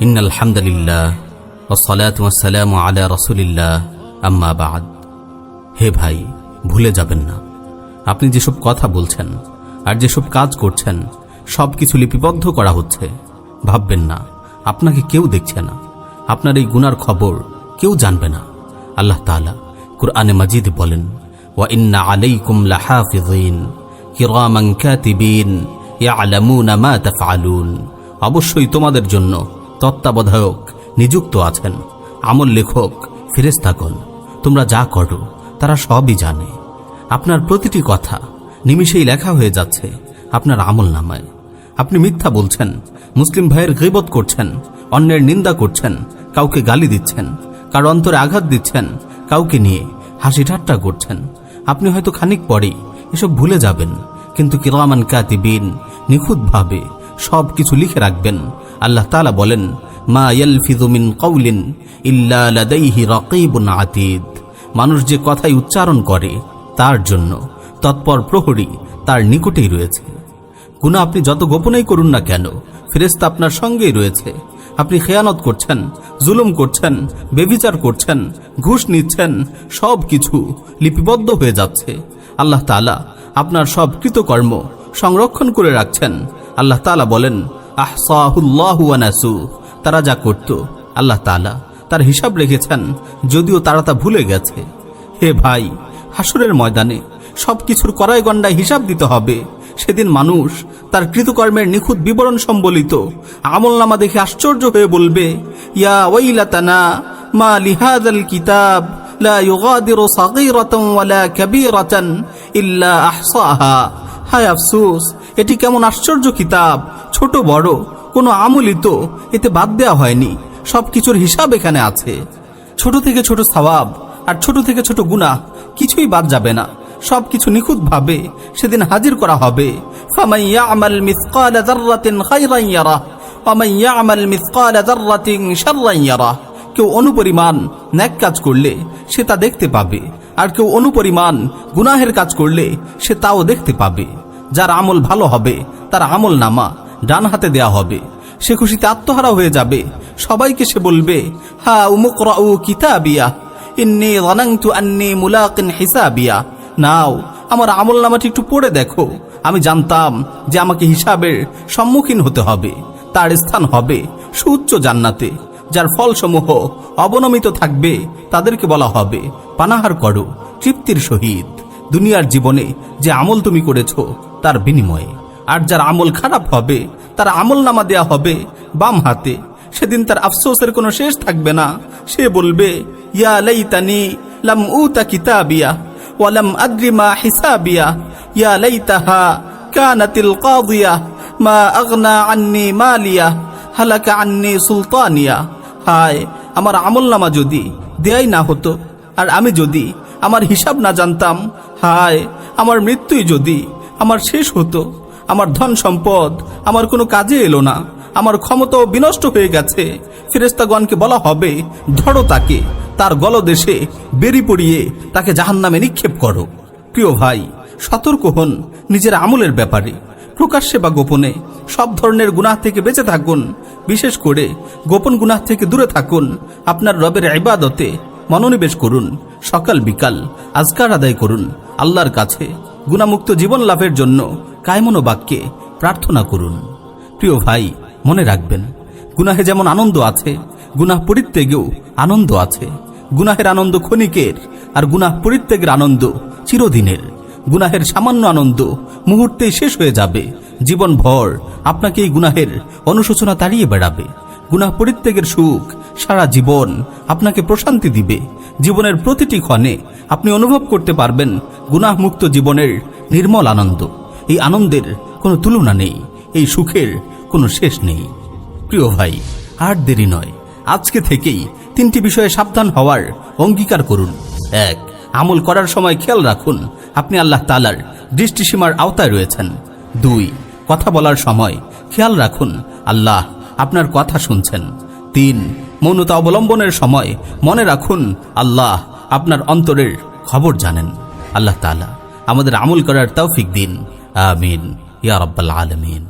In আলহামদুলিল্লাহ ওসলাত ওয়াসালাম আলা রসুলিল্লাহ, আম্মা বাদ। হে ভাই, ভুলে যাবেন না। আপনি যেসব কথা বলছেন আর যেসব কাজ করছেন সব কিছু লিপিবদ্ধ করা হচ্ছে। ভাববেন না, আপনাকে কেউ দেখছে না। আপনার এই গুনার খবর কেউ জানবে না। আল্লাহ তাআলা কুরআনে মাজিদ বলেন, ওয়া ইন্না আলাইকুম লাহাফিযিন, কিরামান কাতিবিন, ইয়ালামুনা মা তাফআলুন। অবশ্যই তোমাদের জন্য তত্ত্বাবধায়ক নিযুক্ত আছেন। আমল লেখক ফেরেস্তাগণ তোমরা যা করো, তারা সবই জানে। আপনার প্রতিটি কথা নিমিষেই লেখা হয়ে যাচ্ছে আপনার আমল নামায় আপনি মিথ্যা বলছেন, মুসলিম ভাইয়ের গিবত করছেন, অন্যের নিন্দা করছেন, কাউকে গালি দিচ্ছেন, কারও অন্তরে আঘাত দিচ্ছেন, কাউকে নিয়ে হাসি ঠাট্টা করছেন। আপনি হয়তো খানিক পরেই এসব ভুলে যাবেন, কিন্তু কিরামান কাতিবিন নিখুঁতভাবে সব কিছু লিখে রাখবেন। আল্লাহ তালা বলেন, মা লাদাইহি মানুষ যে কথাই উচ্চারণ করে, তার জন্য তৎপর প্রহরী তার নিকটেই রয়েছে। গুনাহ আপনি যত গোপনেই করুন না কেন, ফেরেশতা আপনার সঙ্গেই রয়েছে। আপনি খেয়ানত করছেন, জুলুম করছেন, বেবিচার করছেন, ঘুষ নিচ্ছেন সব কিছু লিপিবদ্ধ হয়ে যাচ্ছে। আল্লাহ তালা আপনার সব কৃতকর্ম সংরক্ষণ করে রাখছেন। আল্লাহ তাআলা বলেন, আহসাহুল্লাহু তারা যা করত, আল্লাহ তাআলা তার হিসাব রেখেছেন, যদিও তারা তা ভুলে গেছে। হে ভাই, হাসুরের ময়দানে সবকিছুর কড়াই গন্ডায় হিসাব দিতে হবে। সেদিন মানুষ তার কৃতকর্মের নিখুঁত বিবরণ সম্বলিত আমলনামা দেখে আশ্চর্য হয়ে বলবে, ইয়া ওয়াইলাতানা, মা লিহাদাল কিতাব, লা ইউগাদিরু সাগীরাতান ওয়ালা কাবীরাতান ইল্লা আহসাহা। হায় আফসোস এটি কেমন আশ্চর্য কিতাব, ছোট, বড়, কোনো আমলই তো এতে বাদ দেওয়া হয়নি, সবকিছুর হিসাব এখানে আছে। ছোট থেকে ছোট সওয়াব আর ছোট থেকে ছোট গুনাহ কিছুই বাদ যাবে না, সবকিছু নিখুঁত ভাবে সেদিন হাজির করা হবে। কেউ অনুপরিমাণ ন্যাক কাজ করলে সে তা দেখতে পাবে, আর কেউ অনুপরিমাণ গুনাহের কাজ করলে সে তাও দেখতে পাবে। যার আমল ভালো হবে, তার আমল নামা ডান হাতে দেয়া হবে। সে খুশিতে আত্মহারা হয়ে যাবে। সবাইকে সে বলবে, হা মুলাকিন হিসাবিয়া। নাও, আমার আমল নামাটি একটু পড়ে দেখো। আমি জানতাম যে আমাকে হিসাবের সম্মুখীন হতে হবে। তার স্থান হবে সুউচ্চ জান্নাতে, যার ফলসমূহ অবনমিত থাকবে, তাদেরকে বলা হবে, পানাহার করো, তৃপ্তির সহিত। দুনিয়ার জীবনে যে আমল তুমি করেছ তার বিনিময়ে। আর যার আমল খারাপ হবে, তার আমল নামা দেয়া হবে বাম হাতে। সেদিন তার আফসোসের কোনো শেষ থাকবে না। সে বলবে, ইয়া লাইতানি লাম ওয়ালাম আদ্রি মা হিসাবিয়া। ইয়া মা আন্নি হালাকা আন্নি সুলতানিয়া। হায়, আমার আমল নামা যদি দেয়াই না হতো, আর আমি যদি আমার হিসাব না জানতাম, হায়, আমার মৃত্যুই যদি আমার শেষ হতো। আমার ধন সম্পদ, আমার কোনো কাজে এলো না। আমার ক্ষমতাও বিনষ্ট হয়ে গেছে। ফেরেস্তাগণকে বলা হবে, ধরো তাকে। তার গলদেশে বেরি পড়িয়ে তাকে জাহান্নামে নিক্ষেপ করো। প্রিয় ভাই, সতর্ক হন নিজের আমলের ব্যাপারে। প্রকাশ্যে বা গোপনে সব ধরনের গুনাহ থেকে বেঁচে থাকুন। বিশেষ করে গোপন গুনাহ থেকে দূরে থাকুন। আপনার রবের ইবাদতে মনোনিবেশ করুন। সকাল বিকাল আজকার আদায় করুন। আল্লাহর কাছে গুণামুক্ত জীবন লাভের জন্য কায়মনো বাক্যে প্রার্থনা করুন। প্রিয় ভাই, মনে রাখবেন, গুনাহে যেমন আনন্দ আছে, গুনাহ পরিত্যাগেও আনন্দ আছে। গুনাহের আনন্দ ক্ষণিকের আর গুনাহ পরিত্যাগের আনন্দ চিরদিনের। গুনাহের সামান্য আনন্দ মুহূর্তেই শেষ হয়ে যাবে। জীবন ভর আপনাকে এই গুনাহের অনুশোচনা তাড়িয়ে বেড়াবে। গুনাহ পরিত্যাগের সুখ সারা জীবন আপনাকে প্রশান্তি দিবে। জীবনের প্রতিটি ক্ষণে আপনি অনুভব করতে পারবেন গুনাহমুক্ত জীবনের নির্মল আনন্দ। এই আনন্দের কোনো তুলনা নেই, এই সুখের কোনো শেষ নেই। প্রিয় ভাই, আর দেরি নয়। আজকে থেকেই তিনটি বিষয়ে সাবধান হওয়ার অঙ্গীকার করুন। এক, আমল করার সময় খেয়াল রাখুন, আপনি আল্লাহ তালার দৃষ্টিসীমার আওতায় রয়েছেন। দুই, কথা বলার সময় খেয়াল রাখুন, আল্লাহ আপনার কথা শুনছেন। তিন, মৌনতা অবলম্বনের সময় মনে রাখুন, আল্লাহ আপনার অন্তরের খবর জানেন। আল্লাহ তালা আমাদের আমল করার তৌফিক দিন। আমিন। ইয়া রব্বাল আলমিন।